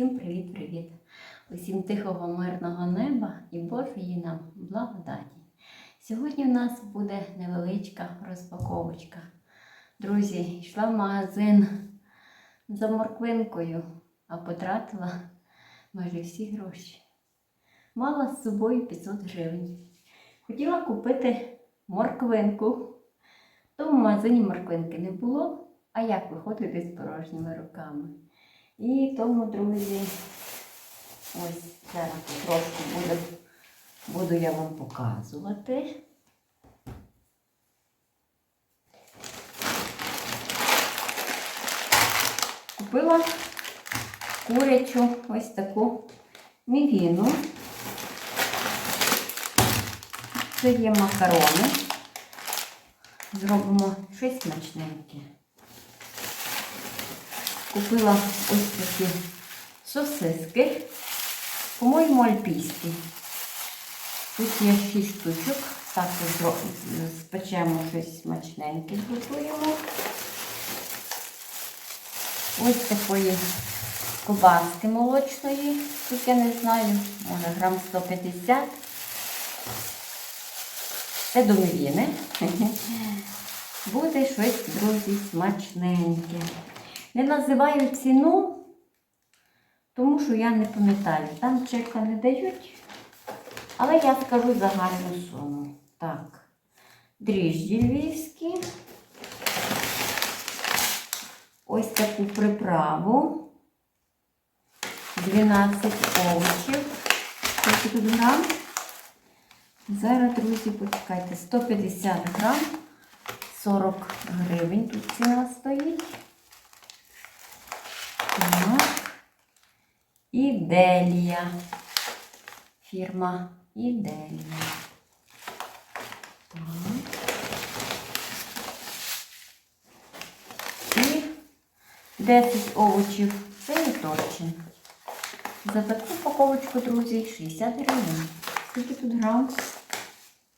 Усім привіт-привіт! Усім тихого мирного неба і Божої нам благодаті. Сьогодні у нас буде невеличка розпаковочка. Друзі, йшла в магазин за морквинкою, а потратила майже всі гроші. Мала з собою 500 гривень. Хотіла купити морквинку. то В магазині морквинки не було, а як виходити з порожніми руками. І тому, друзі, ось зараз трошки буду, буду я вам показувати. Купила курячу ось таку мівіну. Це є макарони. Зробимо щось смачненьке. Купила ось такі сосиски, по-моєму, альпійські. Тут є 6 штучок. Так, зро- спечемо щось смачненьке, зготуємо. Ось такої ковбаски молочної. Тут я не знаю, може грам 150. Це до мівіни. Буде щось, друзі, смачненьке. Не називаю ціну, тому що я не пам'ятаю. Там чека не дають. Але я скажу загальну суму. Так, дріжджі львівські. Ось таку приправу. 12 овочів. Скільки тут грам? Зараз, друзі, почекайте, 150 грам, 40 гривень тут ціна стоїть. Так. Іделія. Фірма Іделія. Так. І 10 овочів. Це і торчин. За таку упаковочку, друзі, 60 гривень. Скільки тут грам?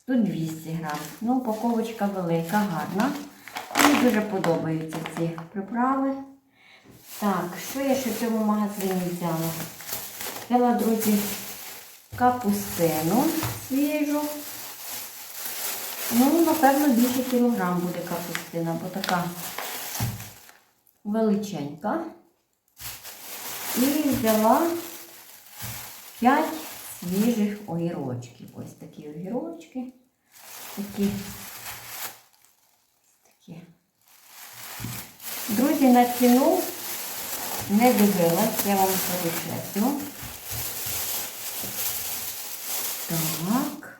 Тут 200 грам. Ну, упаковочка велика, гарна. Мені дуже подобаються ці приправи. Так, що я ще в цьому магазині взяла? Взяла, друзі, капустину свіжу. Ну, напевно, більше кілограм буде капустина, бо така величенька. І взяла 5 свіжих огірочків. Ось такі огірочки. Такі. Друзі, на ціну не дивилась, я вам скажу чесно. Так.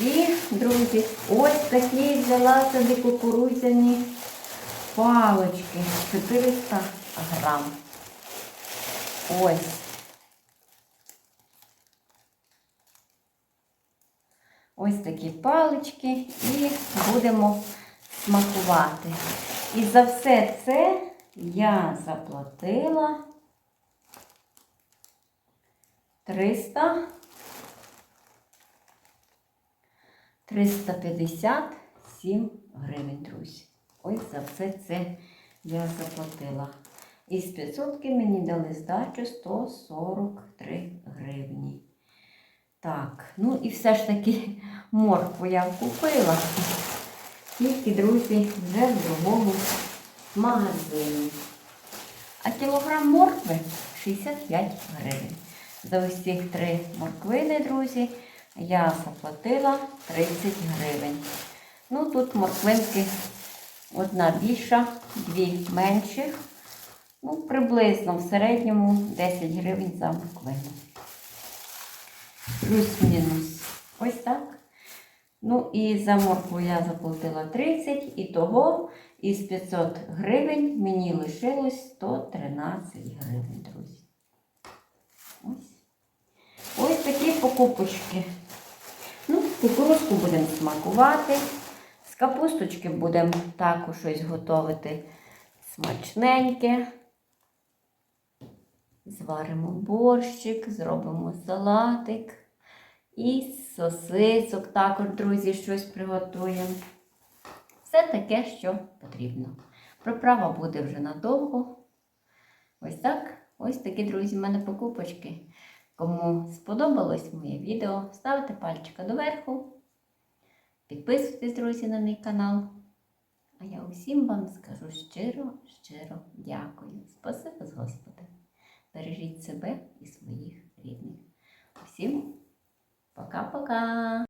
І, друзі, ось такі взяла собі кукурудзяні палочки. 400 грам. Ось. Ось такі палички і будемо смакувати. І за все це я заплатила 300 357 гривень, друзі. Ось за все це я заплатила. Із 500 мені дали здачу 143 гривні. Так, ну і все ж таки моркву я купила. Тільки, друзі, вже в другому магазині. А кілограм моркви 65 гривень. За цих три морквини, друзі, я заплатила 30 гривень. Ну, тут морквинки одна більша, дві менших. Ну, приблизно в середньому 10 гривень за морквину. Плюс-мінус. Ось так. Ну і за моркву я заплатила 30 і того із 500 гривень мені лишилось 113 гривень, друзі. Ось. Ось такі покупочки. Ну, кукурузку будемо смакувати. З капусточки будемо також щось готувати смачненьке. Зваримо борщик, зробимо салатик. І сосисок також, друзі, щось приготуємо. Все таке, що потрібно. Приправа буде вже надовго. Ось так Ось такі, друзі, в мене покупочки. Кому сподобалось моє відео, ставте пальчика доверху. Підписуйтесь, друзі, на мій канал. А я усім вам скажу щиро, щиро дякую. Спасибо Господи. Бережіть себе і своїх рідних. Всім пока-пока!